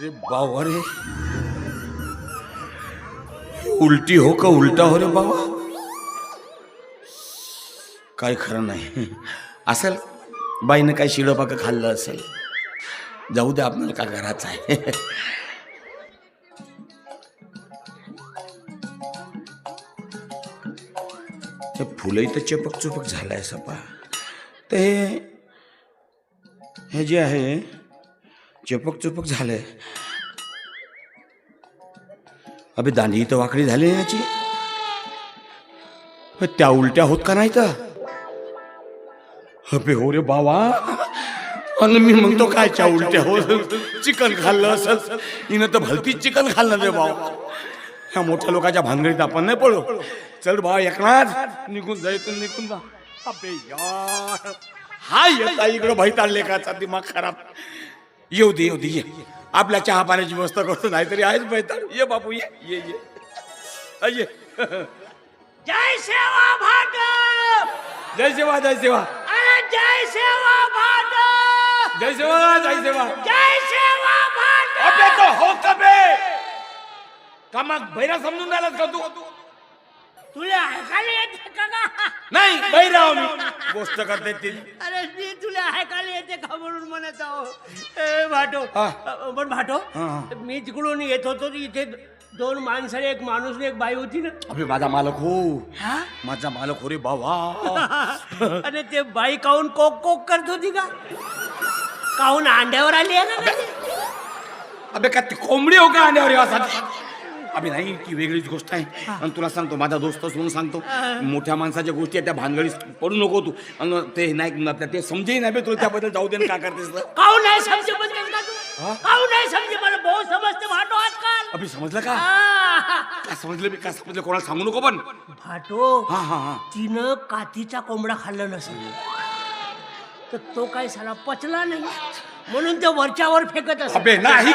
अरे बाबा रे. उलटी हो का उलटा हो रे बाबा? काय खरं नाही. असेल बाईनं काय शिडपाक खाल्लं असेल. जाऊ दे आपल्याला का घराचं आहे. ते फुलंही तर चपक चुपक झालंय सपा. तर हे हे जे आहे चपक चुपक झालंय. अबे दांडी तर वाकडी झाली याची. त्या उलट्या होत का नाही तर? अबे हो रे बाबा. आणि मी म्हणतो काय च्या उलट्या हो? चिकन खाल्लं असं हिनं तर भलतीच चिकन खाल्लं रे बाबा. ह्या मोठ्या लोकांच्या भानगडीत आपण नाही पडू चल बाबा एकनाथ. निघून जा इथून निघून जा. अबे यार. हा येता इकडं भाई ताडले का दिमाग खराब. येऊ दे येऊ दे ये. आपल्या चहा पाण्याची व्यवस्था करतो नाहीतरी आहेच भैताळ ये बापू ये ये ये. अ, ये. जय सेवा भाटप जय सेवा जय सेवा. अरे जय सेवा भाटप जय सेवा जय सेवा. जय सेवा अबे भाटप तो हो कबे का मग बैरा समजून राहिलास का तू? तुला ऐकायला येते का नाही बैराव मी. गोष्ट करते ती. अरे मी तुला ऐकायला येते का म्हणून म्हणत आहो? ए भाटो. हा. अ, पण भाटो हा, हा. मी तिकडून येत होतो तर इथे दोन माणसं एक माणूस आणि एक बाई होती ना. अबे माझा मालक हो. हा? माझा मालक हो रे बाबा. आणि ते बाई काहून कोक कोक करत होती का? काहून अंड्यावर आली आहे ना? अबे का ती कोंबडी हो का अंड्यावर येवासाठी अबे नाही ती वेगळीच गोष्ट आहे. आणि तुला सांगतो माझा दोस्त म्हणून सांगतो मोठ्या माणसाच्या गोष्टी आहेत त्या भानगडीत पडू नको तू. आणि ते नाही ते समजेही नाही बे तुला त्याबद्दल जाऊ दे ना का करतेस. काहून नाही समजे नाही समजे मला समजते भाटो आजकाल. अबे समजलं का? आ, का समजलं मी का समजलं? कोणाला सांगू नको पण. भाटो हा हा हा. तिनं कातीचा कोंबडा खाल्ला नसेल. तर तो काही साला पचला नाही? म्हणून ते वरच्यावर फेकत असत नाही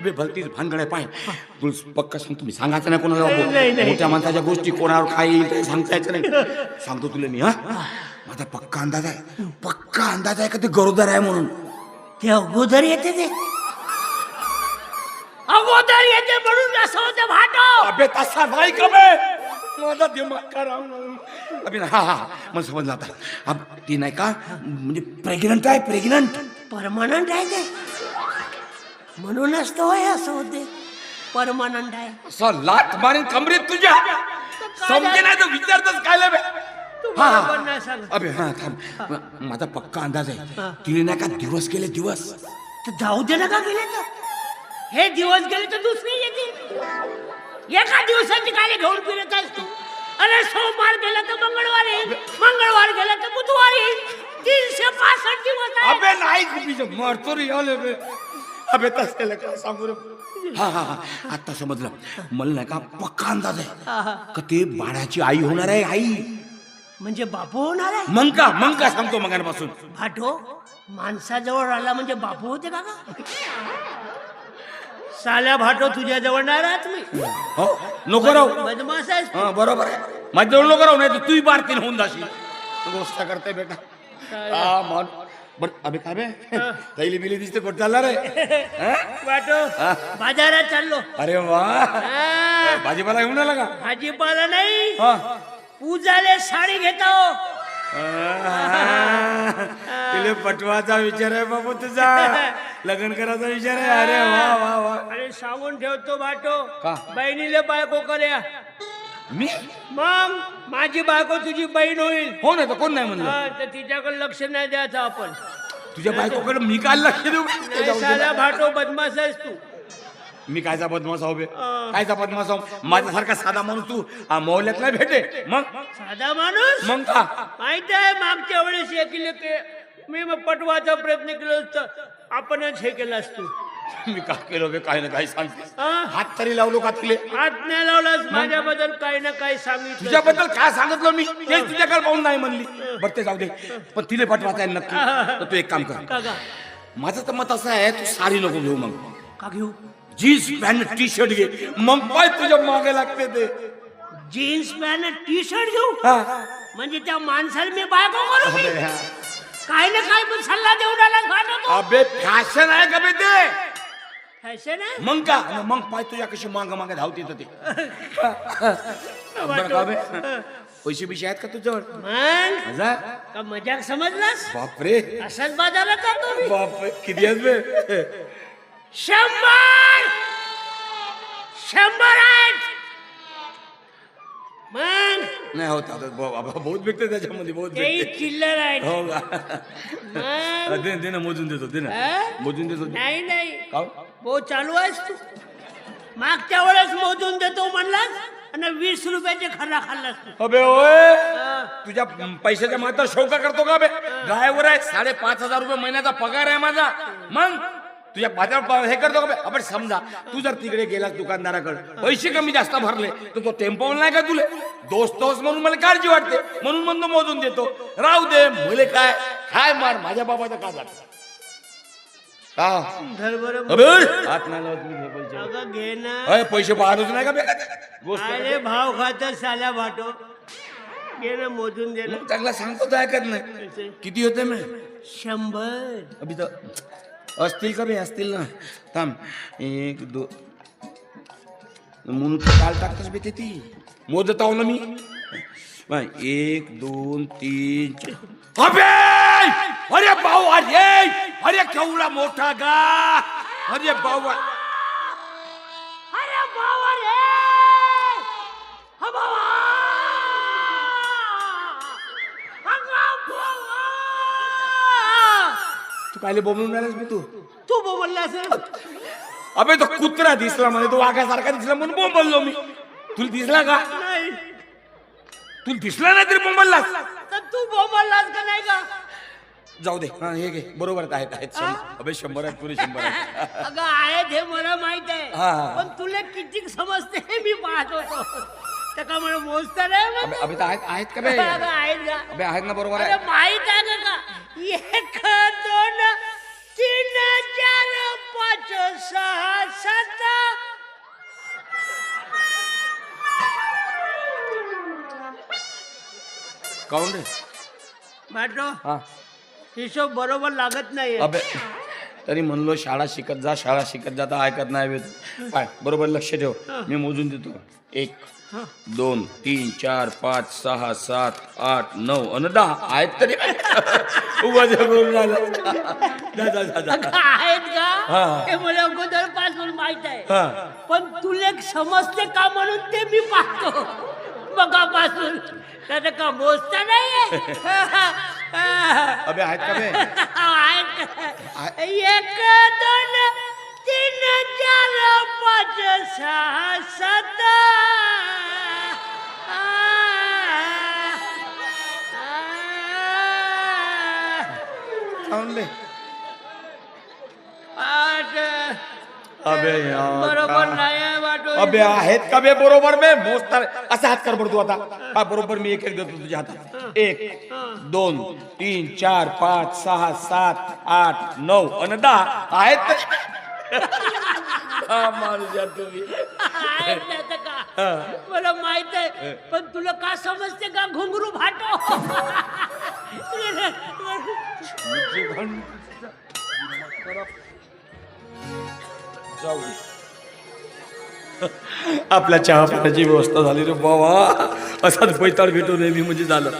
अबे भलतीच भानगड आहे पाय तुला पक्का सांगतो मी सांगायचं नाही कोणाला नाही. मोठ्या माणसाच्या गोष्टी कोणावर काही काही सांगता यायचं नाही. सांगतो तुला मी हा. माझा पक्का अंदाज आहे. पक्का अंदाज आहे का ते गरोदर आहे म्हणून? ते अगोदर येते ते. अगोदर येते म्हणून असं होतं भाटो अबे तसा नाही का बे? माझा दिमाग खराब अबे हा हा मला समजलं आता. अब ती नाही का? म्हणजे प्रेग्नंट आहे प्रेग्नंट परमनंट आहे ते. म्हणूनच तो आहे असं होते. परमनंट आहे. असं लात मारीन कमरेत तुझ्या. समजे नाही तर विचारतच काय तू हा, हा. बरोबर नाही सांगत. अबे हा थांब. माझा पक्का अंदाज आहे. तिने नाही का दिवस केले दिवस? तर जाऊ दे नका गेले तर. हे दिवस गेले तर दुसरे येतील. एका दिवसाची काय घेऊन फिरत आहेस तू. अरे सोमवार गेला तर मंगळवार येईल. मंगळवार गेला तर बुधवार येईल. तीनशे पासष्ट दिवस. अबे नाही मरतो रे याले बे अबे तसं काय सांगू रे हा हा हा. आता समजलं. मला नाही का पक्का अंदाज आहे का ते बाळाची आई होणार आहे आई? म्हणजे बापू होणार आहे? मग का मग का सांगतो मगापासून भाटो माणसाजवळ आला म्हणजे बापू होते का का साल्या भाटो तुझ्या जवळ नाही राहत मी. हो नको राहू. बदमाश आहेस तू. हा बरोबर आहे. माझ्या जवळ नको राहू नाही तर तूही बारतीन होऊन जाशील. गोष्ट करते बेटा. हा मन बर अबे काय बे? थैली बिली दिसते कुठं चालणार आहे? भाटो हा. बाजारात चाललो. अरे वा. हा, भाजीपाला घेऊन आला का? भाजीपाला नाही. हा. पूजाले साडी घेतो. तिले पटवाचा विचार आहे बाबू तुझा. लग्न करायचा विचार आहे. अरे वा वा वा. अरे सांगून ठेवतो भाटो का? बहिणीले बायको कर्या. मी? मग? माझी बायको तुझी बहीण होईल. हो ना तर कोण नाही म्हणलं? हा, तर तिच्याकडे लक्ष नाही द्यायचं आपण. तुझ्या बायकोकडे मी काय लक्ष देऊ? नाही जाऊ दे. साला भाटो बदमाश आहेस तू. मी कायचा बदमाश आहो बे? हा. कायचा बदमाश आहो? माझ्यासारखा साधा माणूस तू मौल्यात नाही भेटे? मग? साधा माणूस? मग का? माहीत आहे मागच्या वेळेस हे केले ते. मी मग पटवायचा प्रयत्न केला असता. आपणच हे केलं असतो. मी का केलं बे? काही ना काही सांगतेस हा? हात तरी लावलो का तुले? हात नाही लावलास माझ्याबद्दल काही ना काही सांगितलं तुझ्याबद्दल काय सांगितलं मी? तेच तुझ्याकडे पाहून नाही म्हणली. बरं ते जाऊ दे. पण तिले पटवायचं आहे नक्की. तर तू एक काम कर. का माझं तर मत असं आहे तू साडी नको घेऊ मग. का घेऊ? जीन्स पॅन्ट टी शर्ट घे. मग पाय तुझ्या मागे लागते ते. जीन्स पॅन्ट टी शर्ट घेऊ? हा. म्हणजे त्या माणसाला मी बायको करू मी? काय ना काय पण सल्ला देऊन आला तू. अबे फॅशन आहे का बे ते? ना? मग का? आणि मग पाय तुझ्या कशी मांग मागे धावते तर ते. बरं का बे? पैसे बिशे आहेत का तुझ्यावर? मग? हजार का मजाक समजलास? बापरे. असंच बाजारात जातो मी बापरे किती आहेत बे? शंभर! शंभर आहेत! मग? नाही होत आता बाबा बहुत भेटते त्याच्यामध्ये बहुत तेही भेटते चिल्लर आहेत हो का? मग? दे दे ना मोजून देतो दे ना? मोजून देतो. नाही नाही. भाऊ चालू आहेस तू. मागच्या वेळेस मोजून देतो म्हणलास आणि वीस रुपयाचे खरा खाल्लास तू. अबे ओय. तुझ्या पैशाच्या मात्र शौका करतो का बे गायवर आहे साडेपाच हजार रुपये महिन्याचा पगार आहे माझा. मग? तुझ्या बाजार हे करतो का बे? आपण समजा. तू जर तिकडे गेलास दुकानदाराकडे पैसे कमी जास्त भरले तर तो टेम्पो नाही का तुले? दोस्त दोस्त म्हणून मला काळजी वाटते. म्हणून म्हणतो मोजून देतो. राहू दे मुले काय? काय मार? माझ्या बाबाचं का जात का? धर बरं. अबे! हात नाही लावत मी पैसे. अगं घे ना. अय, पैसे पाहतच नाही का गोष्ट भाव खात साल्या भाटो. घे ना मोजून दे ना. चांगला सांगतो तर ऐकत नाही. किती होते मी? शंभर. अभि तर असतील का बे? असतील ना. थांब. एक दो. म्हणून तर काल टाकतच बे ते ती. मोजत आहो ना मी. एक दोन तीन चार. अबे! अरे भाऊ अरे! अरे केवढा मोठा गा. अरे भाऊ तू कायले बोलून राहिलास बे तू. तू बोलला असेल. अबे तो कुत्रा दिसला मला तो वाघासारखा दिसला म्हणून बोंबललो मी. तुला दिसला का? नाही. तुला दिसला नाही तरी बोंबललास. तर तू बोललास का नाही का? जाऊ दे. हा हे घे. बरोबर आहेत, आहेत अबे शंभर आहेत पुरे शंभर आहेत. अगं आहेत हे मला माहीत आहे. हा. पण तुला किती समजते हे मी पाहत होतो तर का मला मोजता नाही अबे मग? अबे तर आहेत आहेत का बे? अगं आहेत का? अबे आहेत ना बरोबर अरे आहे माहीत आहे का? एक दोन तीन चार पाच सहा सात. काऊन रे? हा. हिशोब बरोबर लागत नाही अबे. तरी म्हणलो शाळा शिकत जा शाळा शिकत जा तर ऐकत नाही. पाय बरोबर लक्ष ठेव. मी मोजून देतो. एक दोन तीन चार पाच सहा सात आठ नऊ आणि दहा. आहेत तरी. अगोदरपासून माहीत आहे. हा. पण तुला एक समजते का म्हणून ते मी पाहतो. मगापासून. त्याचं का मोजता नाहीये? अबे आहेत का बे आहेत का? एक दोन तीन चार पाच सहा सात काऊन बे आठ अबे आहेत का बे बरोबर बे मोजता असा हात कर बरं तू आता. हा बरोबर मी एक एक देतो तुझ्या हातात. एक दोन तीन चार पाच सहा सात आठ नऊ आणि दहा. आहेत माणूस तुम्ही. मला माहीत आहे पण तुला का समजते का घुंगरू भाटो? जाऊ दे. आपल्या चहा पाण्याची व्यवस्था झाली रे बाबा. असाच बैताळ भेटू नये मी म्हणजे झालं.